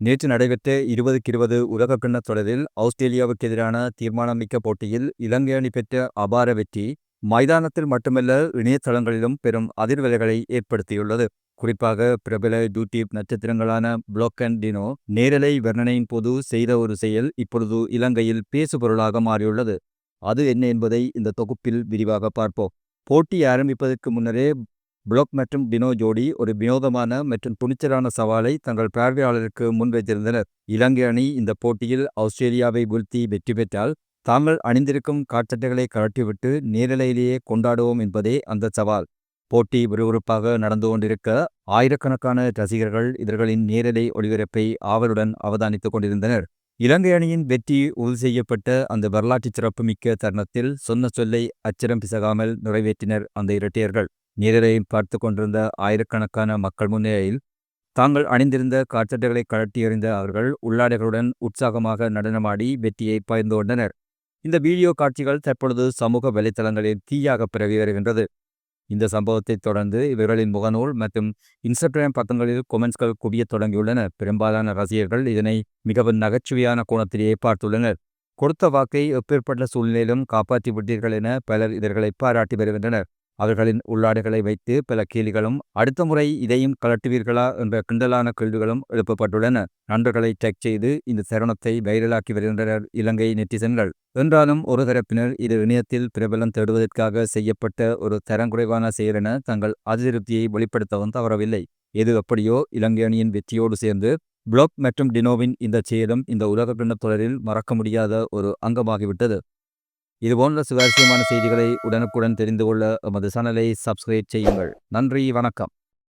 நேற்று நடைபெற்ற இருபதுக்கு இருபது உலகக்கிண்ண தொடரில் ஆஸ்திரேலியாவுக்கு எதிரான தீர்மானமிக்க போட்டியில் இலங்கை அணி பெற்ற அபார வெற்றி மைதானத்தில் மட்டுமல்ல இணையதளங்களிலும் பெரும் அதிர்வலைகளை ஏற்படுத்தியுள்ளது. குறிப்பாக பிரபல யூடியூப் நட்சத்திரங்களான பிளாக் அண்ட் டினோ நேரலை வர்ணனையின் போது செய்த ஒரு செயல் இப்பொழுது இலங்கையில் பேசுபொருளாக மாறியுள்ளது. அது என்ன என்பதை இந்த தொகுப்பில் விரிவாக பார்ப்போம். போட்டி ஆரம்பிப்பதற்கு முன்னரே புளோக் மற்றும் டினோ ஜோடி ஒரு வினோதமான மற்றும் துணிச்சலான சவாலை தங்கள் பார்வையாளருக்கு முன்வைத்திருந்தனர். இலங்கை அணி இந்த போட்டியில் ஆஸ்திரேலியாவை வீழ்த்தி வெற்றி பெற்றால் தாங்கள் அணிந்திருக்கும் காற்றட்டைகளை கழட்டிவிட்டு நேரலையிலேயே கொண்டாடுவோம் என்பதே அந்த சவால். போட்டி விறுவிறுப்பாக நடந்து கொண்டிருக்க ஆயிரக்கணக்கான ரசிகர்கள் இவர்களின் நேரலை ஒளிபரப்பை ஆவலுடன் அவதானித்துக் கொண்டிருந்தனர். இலங்கை அணியின் வெற்றி உறுதி செய்யப்பட்ட அந்த வரலாற்று சிறப்புமிக்க தருணத்தில் சொன்ன சொல்லை அச்சரம் பிசகாமல் நிறைவேற்றினர் அந்த இரட்டையர்கள். நீரரையும் பார்த்து கொண்டிருந்த ஆயிரக்கணக்கான மக்கள் முன்னிலையில் தாங்கள் அணிந்திருந்த காற்றட்டைகளை கழட்டி எறிந்த அவர்கள் உள்ளாடைகளுடன் உற்சாகமாக நடனமாடி வெற்றியை பகிர்ந்து கொண்டனர். இந்த வீடியோ காட்சிகள் தற்பொழுது சமூக வலைத்தளங்களில் தீயாக பரவி வருகின்றது. இந்த சம்பவத்தை தொடர்ந்து இவர்களின் முகநூல் மற்றும் இன்ஸ்டாகிராம் பக்கங்களில் கொமெண்ட்ஸ்கள் குவிய தொடங்கியுள்ளன. பெரும்பாலான ரசிகர்கள் இதனை மிகவும் நகைச்சுவையான கோணத்திலேயே பார்த்துள்ளனர். கொடுத்த வாக்கை எப்பேற்பட்ட சூழ்நிலையிலும் காப்பாற்றி விட்டீர்கள் என பலர் இவர்களை பாராட்டி வருகின்றனர். அவர்களின் உள்ளாடைகளை வைத்து பல கேலிகளும் அடுத்த முறை இதையும் கலட்டுவீர்களா என்ற கிண்டலான கேள்விகளும் எழுப்பப்பட்டுள்ளன. நண்பர்களை டெக் செய்து இந்த தருணத்தை வைரலாக்கி வருகின்றனர். இலங்கை நெட்டிசன்கள். என்றாலும் ஒரு தரப்பினர் இது இணையத்தில் பிரபலம் தேடுவதற்காக செய்யப்பட்ட ஒரு தரங்குறைவான செயல் என தங்கள் அதிருப்தியை வெளிப்படுத்தவும் தவறவில்லை. எது எப்படியோ இலங்கை அணியின் வெற்றியோடு சேர்ந்து பிளாக் மற்றும் டினோவின் இந்த செயலும் இந்த உலக பின்னத் தொடரில் மறக்க முடியாத ஒரு அங்கமாகிவிட்டது. இதுபோன்ற சுவாரஸ்யமான செய்திகளை உடனுக்குடன் தெரிந்து கொள்ள எமது சேனலை சப்ஸ்கிரைப் செய்யுங்கள். நன்றி வணக்கம்.